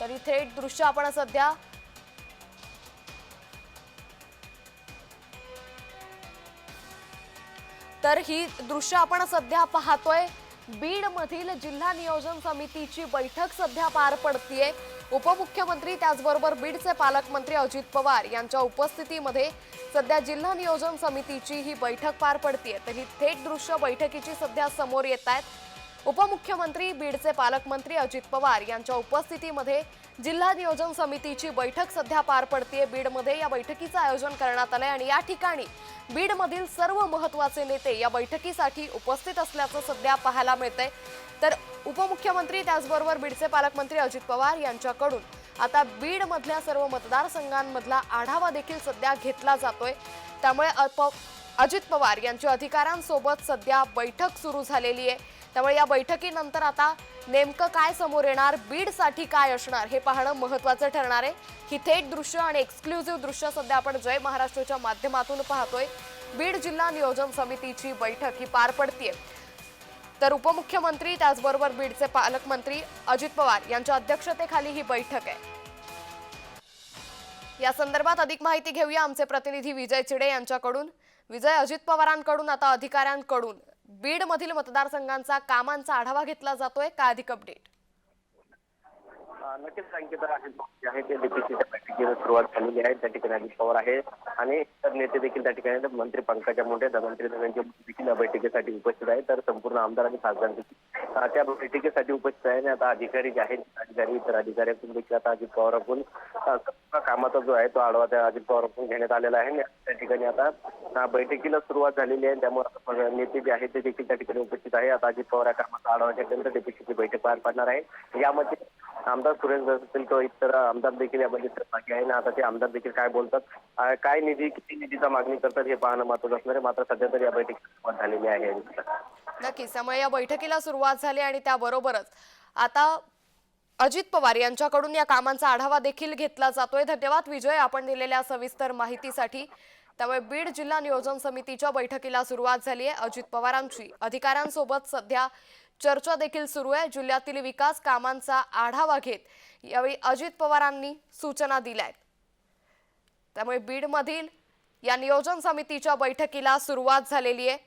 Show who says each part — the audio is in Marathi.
Speaker 1: तर थेट दृश्य आपण सध्या तर ही दृश्य आपण सध्या पाहतोय. बीड मधील जिल्हा नियोजन समितीची बैठक सध्या पार पडतीये. उपमुख्यमंत्री त्याचबरोबर बीडचे पालकमंत्री अजित पवार यांच्या उपस्थितीमध्ये सध्या जिल्हा नियोजन समितीची ही बैठक पार पडतीये. तर ही थेट दृश्य बैठकीची सध्या समोर येत आहेत. उपमुख्यमंत्री बीडचे पालकमंत्री अजित पवार यांच्या उपस्थितीमध्ये जिल्हा नियोजन समितीची बैठक सध्या पार पडतीये. बीडमध्ये या बैठकीचं आयोजन करण्यात आलंय आणि या ठिकाणी बीडमधील सर्व महत्त्वाचे नेते या बैठकीसाठी उपस्थित असल्याचं सध्या पाहायला मिळतंय. तर उपमुख्यमंत्री त्याचबरोबर बीडचे पालकमंत्री अजित पवार यांच्याकडून आता बीडमधल्या सर्व मतदारसंघांमधला आढावा देखील सध्या घेतला जातोय. त्यामुळे अप- अजित पवार यांच्या अधिकाऱ्यांसोबत सध्या बैठक सुरू झालेली आहे. त्यामुळे या बैठकीनंतर आता नेमकं काय समोर येणार बीडसाठी काय असणार हे पाहणं महत्वाचं ठरणार आहे. ही थेट दृश्य आणि एक्सक्लुझिव्ह दृश्य सध्या आपण जय महाराष्ट्राच्या माध्यमातून पाहतोय. बीड जिल्हा नियोजन समितीची बैठक ही पार पडतीये. तर उपमुख्यमंत्री त्याचबरोबर बीडचे पालकमंत्री अजित पवार यांच्या अध्यक्षतेखाली ही बैठक आहे. या संदर्भात अधिक माहिती घेऊया आमचे प्रतिनिधी विजय चिडे यांच्याकडून. विजय अजित पवारांकडून आता अधिकाऱ्यांकडून. बीड मधील मतदारसंघांचा कामांचा आढावा घेतला जातोय. का अधिक अपडेट
Speaker 2: नक्कीच सांगितलं जे आहे. ते डीपीसीच्या बैठकीला सुरुवात झालेली आहे. त्या ठिकाणी अजित पवार आहे आणि इतर नेते देखील त्या ठिकाणी मंत्री पंकजा मुंडे धनंत्री धनंजय देखील या बैठकीसाठी उपस्थित आहे तर संपूर्ण आमदार आणि खासदार देखील त्या बैठकीसाठी उपस्थित आहे आणि आता अधिकारी जे आहेत अधिकारी इतर अधिकाऱ्यांकडून देखील आता अजित पवारांकडून कामाचा जो आहे तो आढावा त्या अजित पवारांकडून घेण्यात आलेला आहे. आणि त्या ठिकाणी आता बैठकीला सुरुवात झालेली आहे. त्यामुळे नेते जे आहेत ते देखील त्या ठिकाणी उपस्थित आहे. आता अजित पवार या कामाचा आढावा घेतल्यानंतर डीपीसीची बैठक पार पाडणार आहे. यामध्ये आमदार सुरेश असतील किंवा इतर आमदार देखील यामध्ये सहभागी आहे. आणि आता ते आमदार देखील काय बोलतात काय निधी किती निधीचा मागणी करतात हे पाहणं महत्वाचं असणार आहे. मात्र सध्या तरी या बैठकीत सुरुवात झालेली आहे.
Speaker 1: नक्कीच त्यामुळे या बैठकीला सुरुवात झाली आणि त्याबरोबरच आता अजित पवार यांच्याकडून या कामांचा आढावा देखील घेतला जातोय. धन्यवाद विजय आपण दिलेल्या सविस्तर माहितीसाठी. त्यामुळे बीड जिल्हा नियोजन समितीच्या बैठकीला सुरुवात झाली आहे. अजित पवारांची अधिकाऱ्यांसोबत सध्या चर्चा देखील सुरू आहे. जिल्ह्यातील विकास कामांचा आढावा घेत यावेळी अजित पवारांनी सूचना दिल्या आहेत त्यामुळे बीडमधील या नियोजन समितीच्या बैठकीला सुरुवात झालेली आहे.